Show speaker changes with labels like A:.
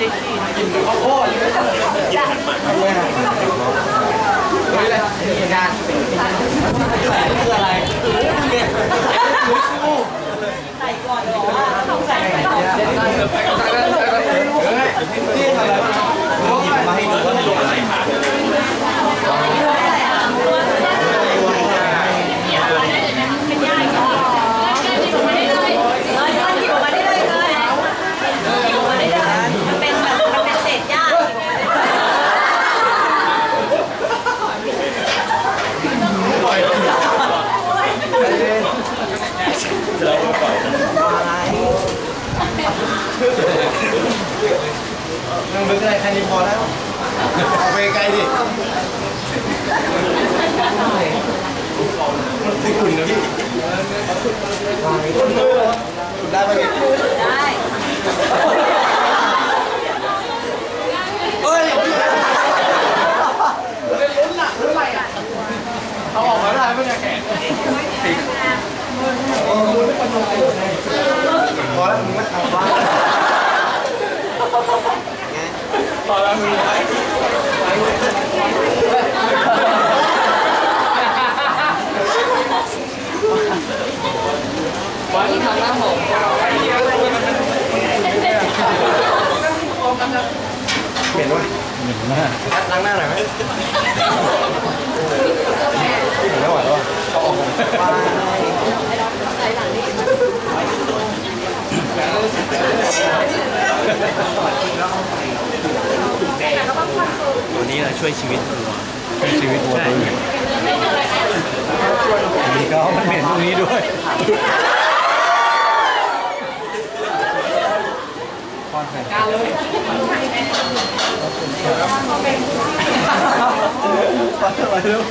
A: กินข้าวโพดกินขันหมากเฮ้ยอะไรนี่งานใส่คืออะไรเนี่ย
B: ใส่ก่อนเหรอต้องใส่ไปก่อน
A: นี่ทำอะไรมาให้ดูว่าลงอะไรผ่าน
B: เลยมันหยิบออกมาได้เลยเลยหยิบออกมาได้เลยมันเป็นแบบมันเป็นเศษหญ้า
A: ปล่อยแล้วเราก็ปล่อย
C: นั่งนึกอะไรแค่นี้พอแล้วเอาไปไกลดิที่คุณนะพี่คุณได้ไหมพี่
B: ได้
A: biển quá mình mà đang đang này mấy nó phải luôn Hãy subscribe cho kênh Ghiền Mì
C: Gõ Để không bỏ lỡ những video hấp dẫn นมากล้างหน้าหน่อยไหมเหม็นไม่ไหวแล้วอะเอาออกก่อน
A: ตัวนี้นะช่วยชีวิตวัว
C: เป็นชีวิตวัวตัวนี้มีก็มันเหม็นตรงนี้ด้วยป้อนใครป้อนอะไรลูก